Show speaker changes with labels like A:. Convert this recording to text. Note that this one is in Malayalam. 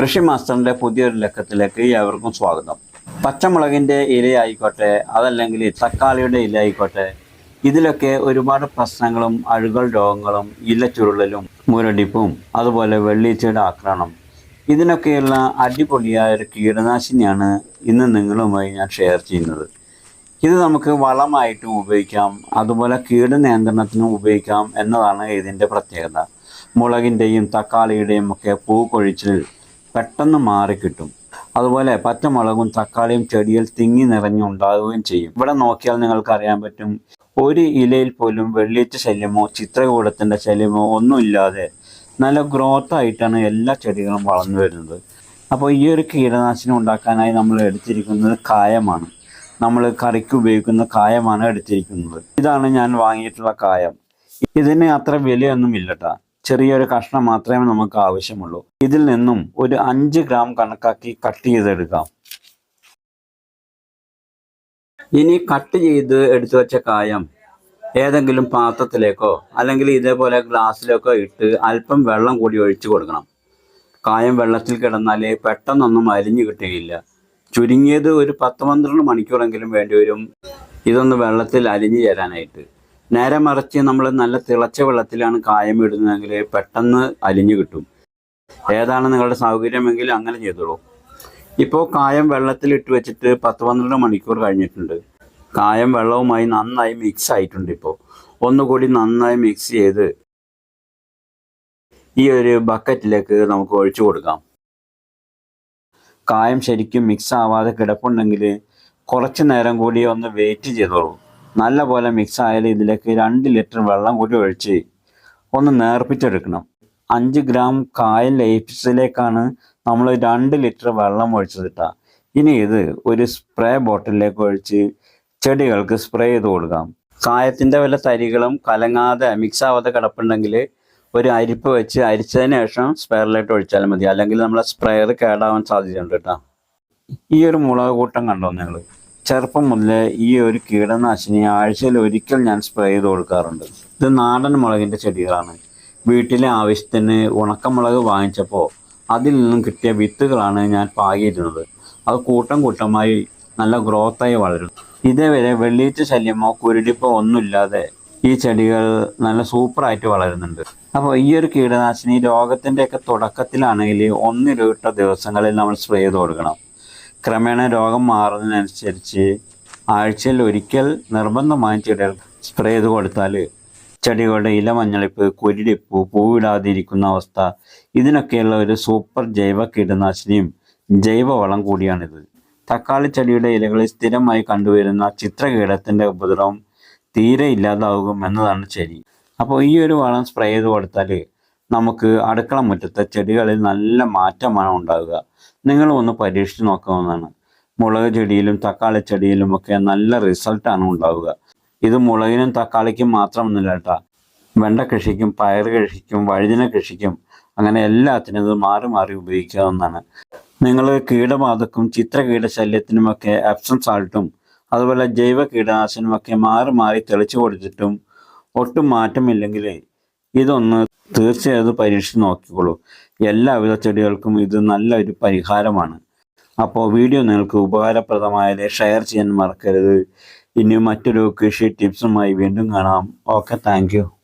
A: കൃഷി മാസ്റ്ററിന്റെ പുതിയൊരു ലക്കത്തിലേക്ക് ഏവർക്കും സ്വാഗതം. പച്ചമുളകിന്റെ ഇലയായിക്കോട്ടെ അതല്ലെങ്കിൽ തക്കാളിയുടെ ഇലയായിക്കോട്ടെ ഇതിലൊക്കെ ഒരുപാട് പ്രശ്നങ്ങളും അഴുകൽ രോഗങ്ങളും ഇലച്ചുരുളലും മുരടിപ്പും അതുപോലെ വെള്ളീച്ചയുടെ ആക്രമണം. ഇതിനൊക്കെയുള്ള അടിപൊളിയായ ഒരു കീടനാശിനിയാണ് ഇന്ന് നിങ്ങളുമായി ഞാൻ ഷെയർ ചെയ്യുന്നത്. ഇത് നമുക്ക് വളമായിട്ടും ഉപയോഗിക്കാം അതുപോലെ കീടനിയന്ത്രണത്തിനും ഉപയോഗിക്കാം എന്നതാണ് ഇതിന്റെ പ്രത്യേകത. മുളകിന്റെയും തക്കാളിയുടെയും ഒക്കെ പൂ കൊഴിച്ചിൽ പെട്ടെന്ന് മാറിക്കിട്ടും അതുപോലെ പച്ചമുളകും തക്കാളിയും ചെടിയിൽ തിങ്ങി നിറഞ്ഞുണ്ടാവുകയും ചെയ്യും. ഇവിടെ നോക്കിയാൽ നിങ്ങൾക്ക് അറിയാൻ പറ്റും ഒരു ഇലയിൽ പോലും വെള്ളിച്ച ശല്യമോ ചിത്രകൂടത്തിന്റെ ശല്യമോ ഒന്നുമില്ലാതെ നല്ല ഗ്രോത്ത് ആയിട്ടാണ് എല്ലാ ചെടികളും വളർന്നു വരുന്നത്. അപ്പോൾ ഈ ഒരു കീടനാശിനി ഉണ്ടാക്കാനായി നമ്മൾ എടുത്തിരിക്കുന്നത് കായമാണ്. നമ്മൾ കറിക്ക് ഉപയോഗിക്കുന്ന കായമാണ് എടുത്തിരിക്കുന്നത്. ഇതാണ് ഞാൻ വാങ്ങിയിട്ടുള്ള കായം. ഇതിന് അത്ര വിലയൊന്നും ഇല്ലട്ടാ ചെറിയൊരു കഷ്ണം മാത്രമേ നമുക്ക് ആവശ്യമുള്ളൂ. ഇതിൽ നിന്നും ഒരു അഞ്ച് ഗ്രാം കണക്കാക്കി കട്ട് ചെയ്തെടുക്കാം. ഇനി കട്ട് ചെയ്ത് എടുത്തു വെച്ച കായം ഏതെങ്കിലും പാത്രത്തിലേക്കോ അല്ലെങ്കിൽ ഇതേപോലെ ഗ്ലാസ്സിലേക്കോ ഇട്ട് അല്പം വെള്ളം കൂടി ഒഴിച്ചു കൊടുക്കണം. കായം വെള്ളത്തിൽ കിടന്നാൽ പെട്ടെന്നൊന്നും അരിഞ്ഞു കിട്ടുകയില്ല. ചുരുങ്ങിയത് ഒരു പത്ത് പന്ത്രണ്ട് മണിക്കൂറെങ്കിലും വേണ്ടിവരും ഇതൊന്ന് വെള്ളത്തിൽ അലിഞ്ഞു ചേരാനായിട്ട്. നേരെ മറിച്ച് നമ്മൾ നല്ല തിളച്ച വെള്ളത്തിലാണ് കായം ഇടുന്നതെങ്കിൽ പെട്ടെന്ന് അലിഞ്ഞു കിട്ടും. ഏതാണ് നിങ്ങളുടെ സൗകര്യമെങ്കിൽ അങ്ങനെ ചെയ്തോളൂ. ഇപ്പോൾ കായം വെള്ളത്തിൽ ഇട്ട് വെച്ചിട്ട് പത്ത് പന്ത്രണ്ട് മണിക്കൂർ കഴിഞ്ഞിട്ടുണ്ട്. കായം വെള്ളവുമായി നന്നായി മിക്സ് ആയിട്ടുണ്ട് ഇപ്പോൾ ഒന്നുകൂടി നന്നായി മിക്സ് ചെയ്ത് ഈ ഒരു ബക്കറ്റിലേക്ക് നമുക്ക് ഒഴിച്ചു കൊടുക്കാം. കായം ശരിക്കും മിക്സ് ആവാതെ കിടപ്പുണ്ടെങ്കിൽ കുറച്ച് നേരം കൂടി ഒന്ന് വെയിറ്റ് ചെയ്തോളൂ. നല്ല പോലെ മിക്സ് ആയാൽ ഇതിലേക്ക് രണ്ട് ലിറ്റർ വെള്ളം കൂടി ഒഴിച്ച് ഒന്ന് നേർപ്പിച്ചെടുക്കണം. അഞ്ച് ഗ്രാം കായൽ ലയിപ്പിച്ചതിലേക്കാണ് നമ്മൾ രണ്ട് ലിറ്റർ വെള്ളം ഒഴിച്ചതിട്ടാ. ഇനി ഇത് ഒരു സ്പ്രേ ബോട്ടിലേക്ക് ഒഴിച്ച് ചെടികൾക്ക് സ്പ്രേ ചെയ്ത് കൊടുക്കാം. കായത്തിന്റെ വല്ല തരികളും കലങ്ങാതെ മിക്സ് ആവാതെ കിടപ്പുണ്ടെങ്കിൽ ഒരു അരിപ്പ് വെച്ച് അരിച്ചതിന് ശേഷം സ്പെയറിലേക്ക് ഒഴിച്ചാൽ മതി. അല്ലെങ്കിൽ നമ്മളെ സ്പ്രേയർ കേടാവാൻ സാധ്യതയുണ്ട് കേട്ടോ. ഈ ഒരു മുളക് കൂട്ടം കണ്ടോ നിങ്ങൾ ചെറുപ്പം മുതലേ ഈ ഒരു കീടനാശിനി ആഴ്ചയിൽ ഒരിക്കൽ ഞാൻ സ്പ്രേ ചെയ്ത് കൊടുക്കാറുണ്ട്. ഇത് നാടൻ മുളകിന്റെ ചെടികളാണ്. വീട്ടിലെ ആവശ്യത്തിന് ഉണക്കമുളക് വാങ്ങിച്ചപ്പോൾ അതിൽ നിന്നും കിട്ടിയ വിത്തുകളാണ് ഞാൻ പാകിയിരുന്നത്. അത് കൂട്ടം കൂട്ടമായി നല്ല ഗ്രോത്തായി വളരും ഇതേവരെ വെള്ളീറ്റ ശല്യമോ കുരുടിപ്പോ ഒന്നുമില്ലാതെ ഈ ചെടികൾ നല്ല സൂപ്പറായിട്ട് വളരുന്നുണ്ട്. അപ്പോൾ ഈ ഒരു കീടനാശിനി രോഗത്തിന്റെയൊക്കെ തുടക്കത്തിലാണെങ്കിൽ ഒന്നിരുട്ട ദിവസങ്ങളിൽ നമ്മൾ സ്പ്രേ ചെയ്ത് കൊടുക്കണം. ക്രമേണ രോഗം മാറുന്നതിനനുസരിച്ച് ആഴ്ചയിൽ ഒരിക്കൽ നിർബന്ധമായും ചെടികൾ സ്പ്രേ ചെയ്ത് കൊടുത്താൽ ചെടികളുടെ ഇല മഞ്ഞളിപ്പ് കുരുടിപ്പ് പൂവിടാതിരിക്കുന്ന അവസ്ഥ ഇതിനൊക്കെയുള്ള ഒരു സൂപ്പർ ജൈവ കീടനാശിനിയും ജൈവവളം കൂടിയാണിത്. തക്കാളി ചെടിയുടെ ഇലകളിൽ സ്ഥിരമായി കണ്ടുവരുന്ന ചിത്രകീടത്തിന്റെ ഉപദ്രവം തീരെ ഇല്ലാതാകും എന്നതാണ് ശരി. അപ്പോൾ ഈ ഒരു വളം സ്പ്രേ ചെയ്ത് കൊടുത്താൽ നമുക്ക് അടുക്കള മുറ്റത്തെ ചെടികളിൽ നല്ല മാറ്റമാണ് ഉണ്ടാകുക നിങ്ങൾ ഒന്ന് പരീക്ഷിച്ച് നോക്കാവുന്നതാണ്. മുളക് ചെടിയിലും തക്കാളി ചെടിയിലും ഒക്കെ നല്ല റിസൾട്ടാണ് ഉണ്ടാവുക. ഇത് മുളകിനും തക്കാളിക്കും മാത്രമൊന്നുമില്ല കേട്ടോ. വെണ്ട കൃഷിക്കും പയർ കൃഷിക്കും വഴുതിന കൃഷിക്കും അങ്ങനെ എല്ലാത്തിനും ഇത് മാറി മാറി ഉപയോഗിക്കാവുന്നതാണ്. നിങ്ങൾ കീടബാധക്കും ചിത്ര കീടശല്യത്തിനുമൊക്കെ എപ്സം സാൾട്ടും അതുപോലെ ജൈവ കീടനാശിനുമൊക്കെ മാറി മാറി തെളിച്ചു കൊടുത്തിട്ടും ഒട്ടും മാറ്റമില്ലെങ്കിൽ ഇതൊന്ന് തീർച്ചയായും പരീക്ഷിച്ച് നോക്കിക്കോളൂ. എല്ലാവിധ ചെടികൾക്കും ഇത് നല്ലൊരു പരിഹാരമാണ്. അപ്പോൾ വീഡിയോ നിങ്ങൾക്ക് ഉപകാരപ്രദമായത് ഷെയർ ചെയ്യാൻ മറക്കരുത്. ഇനി മറ്റൊരു കൃഷി ടിപ്സുമായി വീണ്ടും കാണാം. Okay thank